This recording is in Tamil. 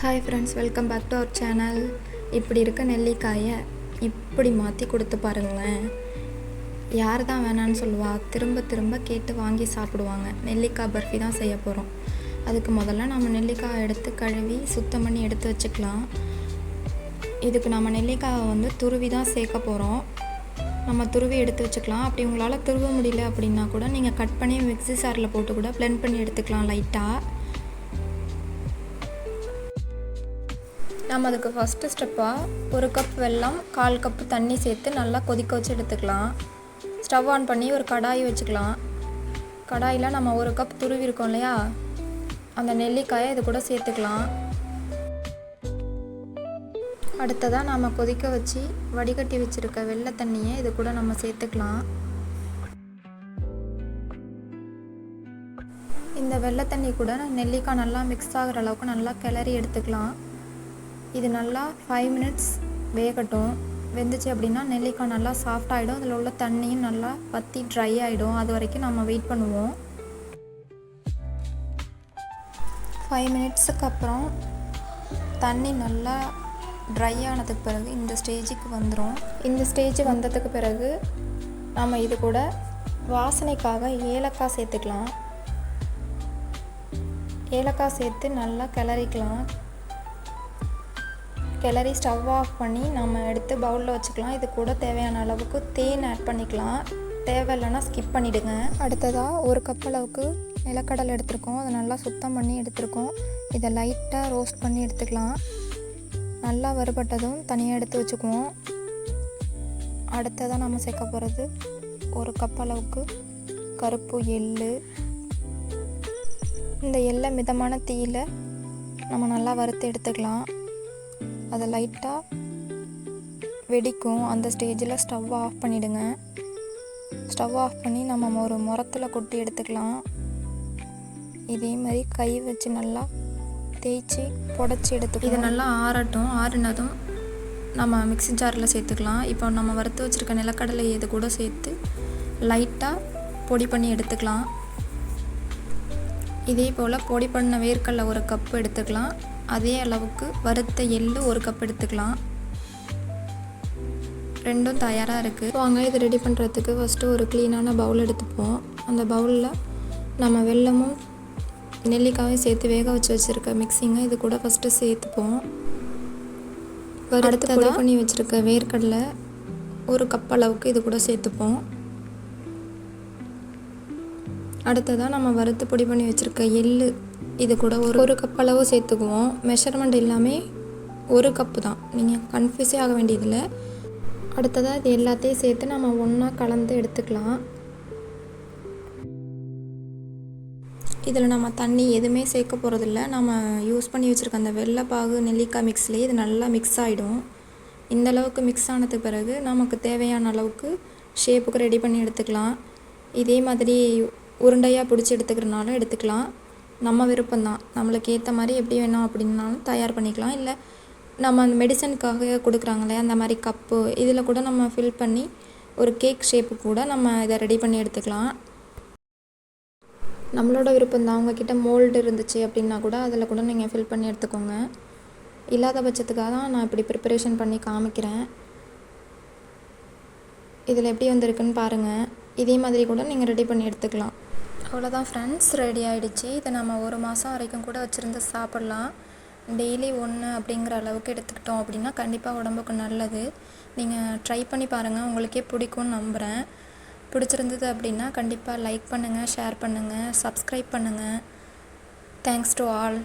Hi friends welcome back to our channel இப்படி இருக்க நெல்லிக்காயை இப்படி மாற்றி கொடுத்து பாருங்களேன். யார் தான் வேணான்னு சொல்லுவா திரும்ப திரும்ப கேட்டு வாங்கி சாப்பிடுவாங்க. நெல்லிக்காய் பர்ஃபி தான் செய்ய போகிறோம் அதுக்கு முதல்ல நம்ம நெல்லிக்காய் எடுத்து கழுவி சுத்தம் பண்ணி எடுத்து வச்சுக்கலாம். இதுக்கு நம்ம நெல்லிக்காயை வந்து துருவி தான் சேர்க்க போகிறோம் நம்ம துருவி எடுத்து வச்சுக்கலாம். அப்படி உங்களால் துருவ முடியல அப்படின்னா கூட நீங்கள் கட் பண்ணி மிக்ஸி சாரில் போட்டு கூட ப்ளெண்ட் பண்ணி எடுத்துக்கலாம் லைட்டாக நம்ம அதுக்கு ஃபஸ்ட்டு ஸ்டெப்பாக ஒரு கப் வெல்லம் கால் கப்பு தண்ணி சேர்த்து நல்லா கொதிக்க வச்சு எடுத்துக்கலாம். ஸ்டவ் ஆன் பண்ணி ஒரு கடாய் வச்சுக்கலாம். கடாயில் நம்ம ஒரு கப் துருவி இருக்கோம் இல்லையா? அந்த நெல்லிக்காயை இது கூட சேர்த்துக்கலாம். அடுத்ததாக நாம் கொதிக்க வச்சு வடிகட்டி வச்சுருக்க வெள்ளை தண்ணியை இது கூட நம்ம சேர்த்துக்கலாம். இந்த வெள்ளை தண்ணி கூட நெல்லிக்காய் நல்லா மிக்ஸ் ஆகிற அளவுக்கு நல்லா கிளறி எடுத்துக்கலாம். இது நல்லா ஃபைவ் மினிட்ஸ் வேகட்டும். வெந்துச்சு அப்படின்னா நெல்லிக்காய் நல்லா சாஃப்ட் ஆகிடும் அதில் உள்ள தண்ணியும் நல்லா வற்றி ட்ரை ஆகிடும் அது வரைக்கும் நம்ம வெயிட் பண்ணுவோம். ஃபைவ் மினிட்ஸுக்கு அப்புறம் தண்ணி நல்லா ட்ரை ஆனதுக்கு பிறகு இந்த ஸ்டேஜுக்கு வந்துடும் இந்த ஸ்டேஜ் வந்ததுக்கு பிறகு நம்ம இது கூட வாசனைக்காக ஏலக்காய் சேர்த்துக்கலாம். ஏலக்காய் சேர்த்து நல்லா கிளறிக்கலாம். கிளறி ஸ்டவ் ஆஃப் பண்ணி நம்ம எடுத்து பவுலில் வச்சுக்கலாம். இது கூட தேவையான அளவுக்கு தேன் ஆட் பண்ணிக்கலாம். தேவையில்லைன்னா ஸ்கிப் பண்ணிவிடுங்க அடுத்ததாக ஒரு கப் அளவுக்கு நிலக்கடலை எடுத்திருக்கோம். அதை நல்லா சுத்தம் பண்ணி எடுத்திருக்கோம். இதை லைட்டாக ரோஸ்ட் பண்ணி எடுத்துக்கலாம். நல்லா வறுபட்டதும் தனியாக எடுத்து வச்சுக்குவோம். அடுத்ததாக நம்ம சேர்க்க போகிறது ஒரு கப் அளவுக்கு கருப்பு எள்ளு. இந்த எள்ளை மிதமான தீயில் நம்ம நல்லா வறுத்து எடுத்துக்கலாம். அதை லைட்டாக வெடிக்கும். அந்த ஸ்டேஜில் ஸ்டவ் ஆஃப் பண்ணிவிடுங்க ஸ்டவ் ஆஃப் பண்ணி நம்ம ஒரு முரத்தில் கொட்டி எடுத்துக்கலாம். இதே மாதிரி கை வச்சு நல்லா தேய்ச்சி புடச்சி எடுத்துக்கலாம் இது நல்லா ஆறட்டும். ஆறினதும் நம்ம மிக்ஸி ஜாரில் சேர்த்துக்கலாம். இப்போ நம்ம வறுத்து வச்சுருக்க நிலக்கடலை இது கூட சேர்த்து லைட்டாக பொடி பண்ணி எடுத்துக்கலாம். இதே போல் பொடி பண்ண வேர்க்கடலை ஒரு கப் எடுத்துக்கலாம். அதே அளவுக்கு வறுத்த எள்ளு ஒரு கப் எடுத்துக்கலாம். ரெண்டும் தயாராக இருக்குது வாங்க இது ரெடி பண்ணுறதுக்கு ஃபஸ்ட்டு ஒரு க்ளீனான பவுல் எடுத்துப்போம். அந்த பவுலில் நம்ம வெல்லமும் நெல்லிக்காயும் சேர்த்து வேக வச்சு வச்சுருக்க மிக்சிங்கை இது கூட ஃபஸ்ட்டு சேர்த்துப்போம். வறுத்து பொடி பண்ணி வச்சுருக்க வேர்க்கடலை ஒரு கப் அளவுக்கு இது கூட சேர்த்துப்போம். அடுத்ததாக நம்ம வறுத்து பொடி பண்ணி வச்சுருக்க எள்ளு இது கூட ஒரு ஒரு கப் அளவு சேர்த்துக்குவோம். மெஷர்மெண்ட் எல்லாமே ஒரு கப்பு தான். நீங்கள் கன்ஃபியூஸே ஆக வேண்டியதில்லை. அடுத்ததாக இது எல்லாத்தையும் சேர்த்து நம்ம ஒன்றா கலந்து எடுத்துக்கலாம். இதில் நம்ம தண்ணி எதுவுமே சேர்க்க போகிறதில்ல நம்ம யூஸ் பண்ணி வச்சுருக்க அந்த வெள்ளைப்பாகு நெல்லிக்காய் மிக்ஸ்லேயே இது நல்லா மிக்ஸ் ஆகிடும் இந்த அளவுக்கு மிக்ஸ் ஆனதுக்கு பிறகு நமக்கு தேவையான அளவுக்கு ஷேப்புக்கு ரெடி பண்ணி எடுத்துக்கலாம். இதே மாதிரி உருண்டையாக பிடிச்சி எடுத்துக்கிறனாலும் எடுத்துக்கலாம். நம்ம விருப்பம்தான். நம்மளுக்கு ஏற்ற மாதிரி எப்படி வேணும் அப்படின்னாலும் தயார் பண்ணிக்கலாம். இல்லை நம்ம அந்த மெடிசனுக்காக கொடுக்குறாங்களே அந்த மாதிரி கப்பு இதில் கூட நம்ம ஃபில் பண்ணி ஒரு கேக் ஷேப்பு கூட நம்ம இதை ரெடி பண்ணி எடுத்துக்கலாம். நம்மளோட விருப்பம் தான் உங்ககிட்ட மோல்டு இருந்துச்சு அப்படின்னா கூட அதில் கூட நீங்கள் ஃபில் பண்ணி எடுத்துக்கோங்க. இல்லாத பட்சத்துக்காக தான் நான் இப்படி ப்ரிப்பரேஷன் பண்ணி காமிக்கிறேன். இதில் எப்படி வந்திருக்குன்னு பாருங்கள் இதே மாதிரி கூட நீங்கள் ரெடி பண்ணி எடுத்துக்கலாம். அவ்வளோதான் ஃப்ரெண்ட்ஸ் ரெடி ஆகிடுச்சு இதை நம்ம ஒரு மாதம் வரைக்கும் கூட வச்சுருந்து சாப்பிட்லாம். டெய்லி ஒன்று அப்படிங்கிற அளவுக்கு எடுத்துக்கிட்டோம் அப்படின்னா கண்டிப்பாக உடம்புக்கு நல்லது. நீங்கள் ட்ரை பண்ணி பாருங்கள் உங்களுக்கே பிடிக்கும்னு நம்புகிறேன் பிடிச்சிருந்தது அப்படின்னா கண்டிப்பாக லைக் பண்ணுங்கள் ஷேர் பண்ணுங்கள் சப்ஸ்கிரைப் பண்ணுங்கள் தேங்க்ஸ் டு ஆல்